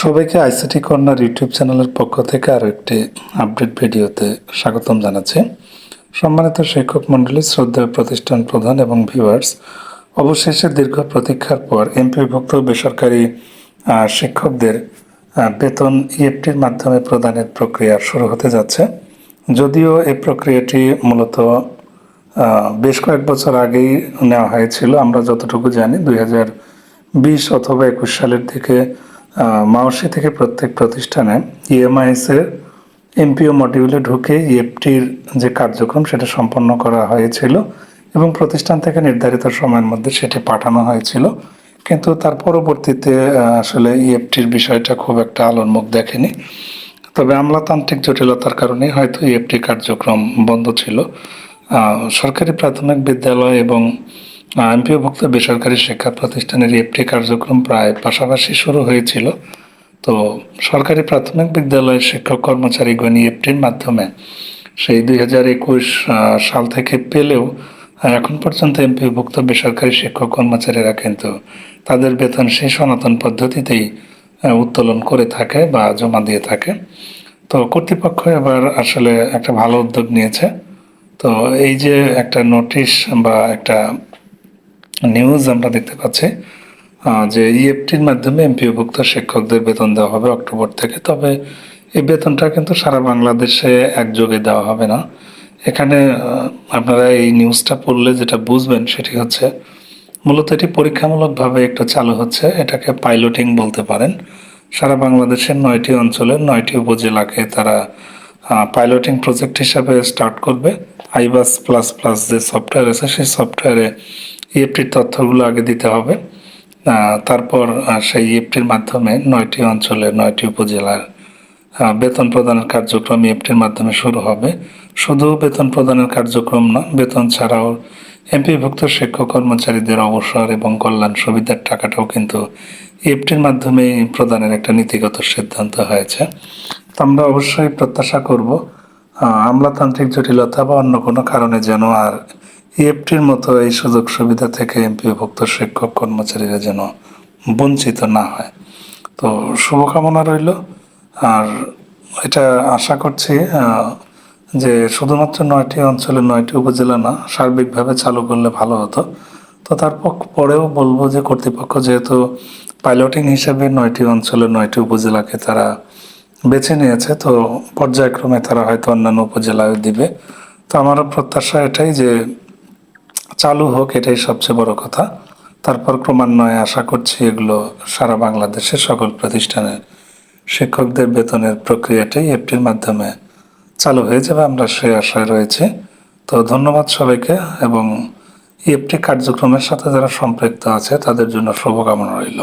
সবাইকে ICT corner YouTube চ্যানেলের পক্ষ থেকে আরও একটি আপডেট ভিডিওতে স্বাগতম জানাচ্ছি। সম্মানিত শিক্ষক মণ্ডলী, শ্রদ্ধেয় প্রতিষ্ঠান প্রধান এবং ভিউয়ার্স, অবশেষে দীর্ঘ প্রতীক্ষার পর এমপিভুক্ত বেসরকারি শিক্ষকদের বেতন ইএফটির মাধ্যমে প্রদানের প্রক্রিয়া শুরু হতে যাচ্ছে। যদিও এই প্রক্রিয়াটি মূলত বেশ কয়েক বছর আগেই নেওয়া হয়েছিল, আমরা যতটুকু জানি, দুই বিশ অথবা একুশ সালের দিকে মাওসি থেকে প্রত্যেক প্রতিষ্ঠানে ইএমআইএস এর এমপিও মডিউলে ঢুকে ইএফটির যে কার্যক্রম, সেটা সম্পন্ন করা হয়েছিল এবং প্রতিষ্ঠান থেকে নির্ধারিত সময়ের মধ্যে সেটি পাঠানো হয়েছিল। কিন্তু তার পরবর্তীতে আসলে ইএফটির বিষয়টা খুব একটা আলোর মুখ দেখেনি। তবে আমলাতান্ত্রিক জটিলতার কারণে হয়তো ইএফটি কার্যক্রম বন্ধ ছিল। সরকারি প্রাথমিক বিদ্যালয় এবং এমপিওভুক্ত বেসরকারি শিক্ষা প্রতিষ্ঠানের এফটি কার্যক্রম প্রায় পাশাপাশি শুরু হয়েছিল। তো সরকারি প্রাথমিক বিদ্যালয়ের শিক্ষক কর্মচারীগণ এফটির মাধ্যমে সেই দুই হাজার একুশ সাল থেকে পেলেও এখন পর্যন্ত এমপিভুক্ত বেসরকারি শিক্ষক কর্মচারীরা কিন্তু তাদের বেতন সেই সনাতন পদ্ধতিতেই উত্তোলন করে থাকে বা জমা দিয়ে থাকে। তো কর্তৃপক্ষ এবার আসলে একটা ভালো উদ্যোগ নিয়েছে। তো এই যে একটা নোটিশ বা একটা নিউজ আমরা দেখতে পাচ্ছি যে ইএফটির মাধ্যমে এমপিওভুক্ত শিক্ষকদের বেতন দেওয়া হবে অক্টোবর থেকে। তবে এই বেতনটা কিন্তু সারা বাংলাদেশে একযোগে দেওয়া হবে না। এখানে আপনারা এই নিউজটা পড়লে যেটা বুঝবেন সেটি হচ্ছে, মূলত এটি পরীক্ষামূলকভাবে একটু চালু হচ্ছে, এটাকে পাইলটিং বলতে পারেন। সারা বাংলাদেশের নয়টি অঞ্চলের নয়টি উপজেলাকে তারা পাইলটিং প্রজেক্ট হিসাবে স্টার্ট করবে। আইবাস প্লাস প্লাস যে সফটওয়্যার আছে, সেই সফটওয়্যারে ইএফটির তথ্যগুলো আগে দিতে হবে। তারপর সেই ইএফটির মাধ্যমে নয়টি অঞ্চলে নয়টি উপজেলার বেতন প্রদানের কার্যক্রম ইএফটির মাধ্যমে শুরু হবে। শুধু বেতন প্রদানের কার্যক্রম না, বেতন ছাড়াও এমপিভুক্ত শিক্ষক কর্মচারীদের অবসর এবং কল্যাণ সুবিধার টাকাটাও কিন্তু ইএফটির মাধ্যমে প্রদানের একটা নীতিগত সিদ্ধান্ত হয়েছে। তো আমরা অবশ্যই প্রত্যাশা করব আমলাতান্ত্রিক জটিলতা বা অন্য কোনো কারণে যেন আর ইএফটির মতো এই সুযোগ সুবিধা থেকে এমপিভুক্ত শিক্ষক কর্মচারীরা যেন বঞ্চিত না হয়। তো শুভকামনা রইল। আর এটা আশা করছি যে শুধুমাত্র নয়টি অঞ্চলে নয়টি উপজেলা না, সার্বিকভাবে চালু করলে ভালো হতো। তো তারপর পরেও বলব যে কর্তৃপক্ষ যেহেতু পাইলটিং হিসাবে নয়টি অঞ্চলে নয়টি উপজেলাকে তারা বেছে নিয়েছে, তো পর্যায়ক্রমে তারা হয়তো অন্যান্য উপজেলায় দিবে। তো আমারও প্রত্যাশা এটাই যে চালু হোক, এটাই সবচেয়ে বড় কথা। তারপর ক্রমান্বয়ে আশা করছি এগুলো সারা বাংলাদেশের সকল প্রতিষ্ঠানের শিক্ষকদের বেতনের প্রক্রিয়াটাই এফটির মাধ্যমে চালু হয়ে যাবে, আমরা সেই আশায় রয়েছে। তো ধন্যবাদ সবাইকে, এবং ইএফটি কার্যক্রমের সাথে যারা সম্পৃক্ত আছে, তাদের জন্য শুভকামনা রইল।